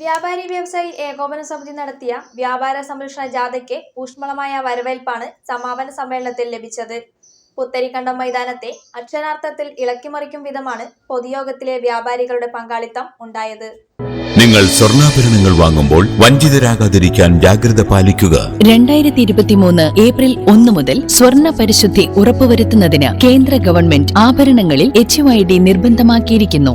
വ്യാപാരി വ്യവസായി ഏകോപന സമിതി നടത്തിയ വ്യാപാര സംരക്ഷണ ജാഥയ്ക്ക് ഊഷ്മളമായ വരവേൽപ്പാണ് സമാപന സമ്മേളനത്തിൽ ലഭിച്ചത്. പുത്തരിക്കണ്ടം മൈതാനത്തെ അക്ഷരാർത്ഥത്തിൽ ഇളക്കിമറിക്കും വിധമാണ് പൊതുയോഗത്തിലെ വ്യാപാരികളുടെ പങ്കാളിത്തം ഉണ്ടായത്. നിങ്ങൾ സ്വർണാഭരണങ്ങൾ വാങ്ങുമ്പോൾ വഞ്ചിതരാകാതിരിക്കാൻ ജാഗ്രത പാലിക്കുക. രണ്ടായിരത്തി ഇരുപത്തിമൂന്ന് ഏപ്രിൽ ഒന്ന് മുതൽ സ്വർണ പരിശുദ്ധി ഉറപ്പുവരുത്തുന്നതിന് കേന്ദ്ര ഗവൺമെന്റ് ആഭരണങ്ങളിൽ എച്ച് നിർബന്ധമാക്കിയിരിക്കുന്നു.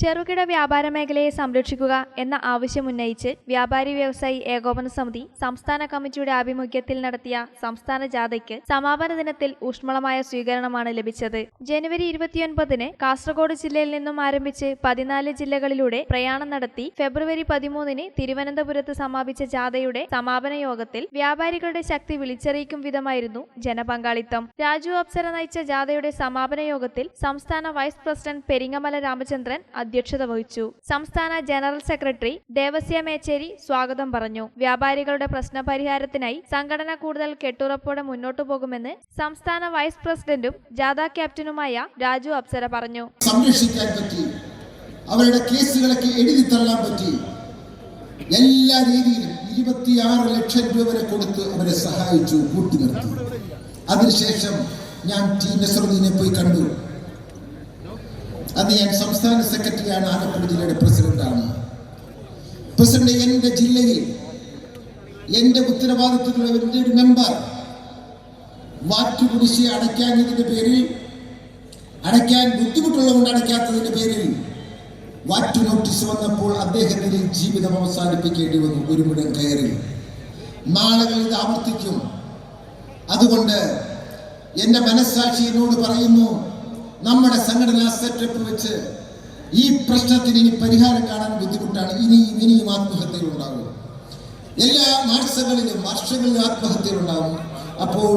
ചെറുകിട വ്യാപാര മേഖലയെ സംരക്ഷിക്കുക എന്ന ആവശ്യമുന്നയിച്ച് വ്യാപാരി വ്യവസായി ഏകോപന സമിതി സംസ്ഥാന കമ്മിറ്റിയുടെ ആഭിമുഖ്യത്തിൽ നടത്തിയ സംസ്ഥാന ജാഥയ്ക്ക് സമാപന ദിനത്തിൽ ഊഷ്മളമായ സ്വീകരണമാണ് ലഭിച്ചത്. ജനുവരി ഇരുപത്തിയൊൻപതിന് കാസർഗോഡ് ജില്ലയിൽ നിന്നും ആരംഭിച്ച് പതിനാല് ജില്ലകളിലൂടെ പ്രയാണം നടത്തി ഫെബ്രുവരി പതിമൂന്നിന് തിരുവനന്തപുരത്ത് സമാപിച്ച ജാഥയുടെ സമാപന യോഗത്തിൽ വ്യാപാരികളുടെ ശക്തി വിളിച്ചറിയിക്കും വിധമായിരുന്നു ജനപങ്കാളിത്തം. രാജു അപ്സര നയിച്ച ജാഥയുടെ സമാപന യോഗത്തിൽ സംസ്ഥാന വൈസ് പ്രസിഡന്റ് പെരിങ്ങമല രാമചന്ദ്രൻ അധ്യക്ഷത വഹിച്ചു. സംസ്ഥാന ജനറൽ സെക്രട്ടറി ദേവസ്യ മേച്ചേരി സ്വാഗതം പറഞ്ഞു. വ്യാപാരികളുടെ പ്രശ്നപരിഹാരത്തിനായി സംഘടന കൂടുതൽ കെട്ടുറപ്പോടെ മുന്നോട്ടു പോകുമെന്ന് സംസ്ഥാന വൈസ് പ്രസിഡന്റും ജാഥ ക്യാപ്റ്റനുമായ രാജു അപ്സര പറഞ്ഞു. സംരക്ഷിക്കാൻ പറ്റി. അവരുടെ കേസുകളൊക്കെ എഴുതി തള്ളാൻ പറ്റി. എല്ലാ രീതിയിലും ഇരുപത്തിയാറ് ലക്ഷം രൂപ വരെ കൊടുത്ത് അവരെ സഹായിച്ചു കൂട്ടി നിർത്തി അതിനുശേഷം ഞാൻ ടി നസറുദ്ദീനെ പോയി കണ്ടു. അന്ന് ഞാൻ സംസ്ഥാന സെക്രട്ടറിയാണ് ആലപ്പുഴ ജില്ലയുടെ പ്രസിഡന്റാണ്. പ്രസിഡന്റ് എന്റെ ജില്ലയിൽ എന്റെ ഉത്തരവാദിത്വത്തിലുള്ള എന്റെ ഒരു മെമ്പർ വാറ്റുകുടിശ്ശി അടയ്ക്കാഞ്ഞതിന്റെ പേരിൽ അടയ്ക്കാൻ ബുദ്ധിമുട്ടുള്ളതുകൊണ്ട് അടയ്ക്കാത്തതിന്റെ പേരിൽ വാറ്റു നോട്ടീസ് വന്നപ്പോൾ അദ്ദേഹത്തിന് ജീവിതം അവസാനിപ്പിക്കേണ്ടി വന്നു ഒരു മുടം കയറി. നാളുകൾ ഇത് ആവർത്തിക്കും. അതുകൊണ്ട് എന്റെ മനസ്സാക്ഷി എന്നോട് പറയുന്നു നമ്മുടെ സംഘടനാ സെറ്റപ്പ് വെച്ച് ഈ പ്രശ്നത്തിന് ഇനി പരിഹാരം കാണാൻ ബുദ്ധിമുട്ടാണ്. ഇനി ഇനിയും ആത്മഹത്യകൾ ഉണ്ടാകും. എല്ലാ മാസങ്ങളിലും വർഷങ്ങളിലും ആത്മഹത്യകൾ ഉണ്ടാകും. അപ്പോൾ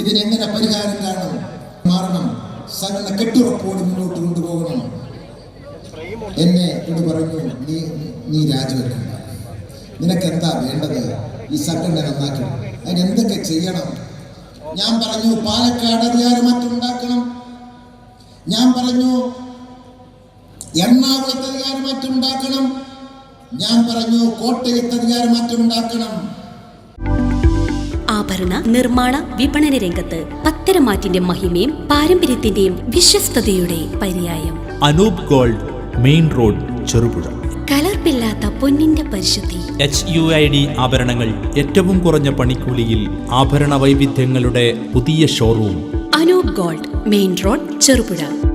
ഇതിനെങ്ങനെ പരിഹാരം കാണും? മാറണം സംഘടന കെട്ടുറപ്പോടെ മുന്നോട്ട് കൊണ്ടുപോകണം. എന്നെ കൊണ്ട് പറഞ്ഞു നീ നീ രാജിവെക്കണ്ട. നിനക്കെന്താ വേണ്ടത്? ഈ സംഘടന നന്നാക്കണം. അതിനെന്തൊക്കെ ചെയ്യണം? ഞാൻ പറഞ്ഞു പാലക്കാട് അധികാരമാറ്റം ഉണ്ടാക്കണം ഞാൻ പറഞ്ഞു എറണാകുളത്ത് അധികാരമാറ്റം ഉണ്ടാക്കണം. ഞാൻ പറഞ്ഞു കോട്ടയത്ത് അധികാരമാറ്റം ഉണ്ടാക്കണം. ആഭരണ നിർമ്മാണ വിപണന രംഗത്ത് പത്തരമാറ്റിന്റെ മഹിമയും പാരമ്പര്യത്തിന്റെയും വിശ്വസ്തയുടെ പര്യായം. Anoop gold main road Cherupuzha. കലർപ്പില്ലാത്ത പൊന്നിന്റെ പരിശുദ്ധി. എച്ച് യു ഐ ഡി ആഭരണങ്ങൾ ഏറ്റവും കുറഞ്ഞ പണിക്കൂലിയിൽ ആഭരണ വൈവിധ്യങ്ങളുടെ പുതിയ showroom Anoop gold main road Cherupuzha.